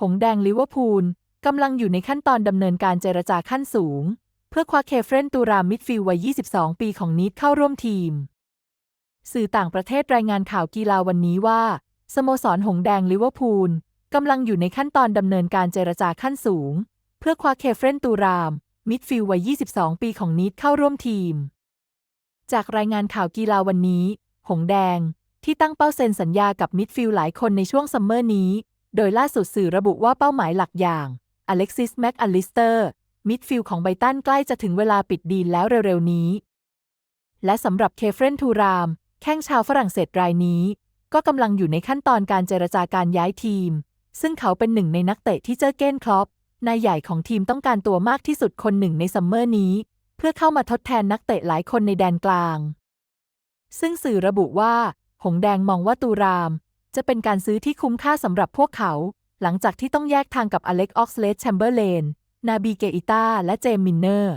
หงแดงลิเวอร์พูลกำลังอยู่ในขั้นตอนดำเนินการเจรจาขั้นสูง เพื่อคว้าเคเฟรนตูรามมิดฟิลวัย 22 ปีของนีดเข้าร่วมทีม สื่อต่างประเทศรายงานข่าวกีฬาวันนี้ว่า สโมสรหงแดงลิเวอร์พูลกำลังอยู่ในขั้นตอนดำเนินการเจรจาขั้นสูง เพื่อคว้าเคเฟรนตูราม มิดฟิลวัย 22 ปีของนีดเข้าร่วมทีม จากรายงานข่าวกีฬาวันนี้ หงแดงที่ตั้งเป้าเซ็นสัญญากับมิดฟิลหลายคนในช่วงซัมเมอร์นี้ โดยล่าสุดสื่อระบุว่าเป้าหมายหลักอย่างอเล็กซิสแม็กอลิสเตอร์มิดฟิลด์ของไบตันใกล้จะถึงเวลาปิดดีลแล้วเร็วๆนี้ และสำหรับเคเฟรนทูราม แข้งชาวฝรั่งเศสรายนี้ ก็กำลังอยู่ในขั้นตอนการเจรจาการย้ายทีม ซึ่งเขาเป็นหนึ่งในนักเตะที่เจอเก้นคลอปนายใหญ่ของทีมต้องการตัวมากที่สุดคนหนึ่งในซัมเมอร์นี้ เพื่อเข้ามาทดแทนนักเตะหลายคนในแดนกลาง ซึ่งสื่อระบุว่า หงแดงมองว่าตูราม จะเป็นการซื้อที่คุ้มค่าสำหรับพวกเขา หลังจากที่ต้องแยกทางกับอเล็กออกซเลสแชมเบอร์เลน นาบีเกอิต้าและเจมมินเนอร์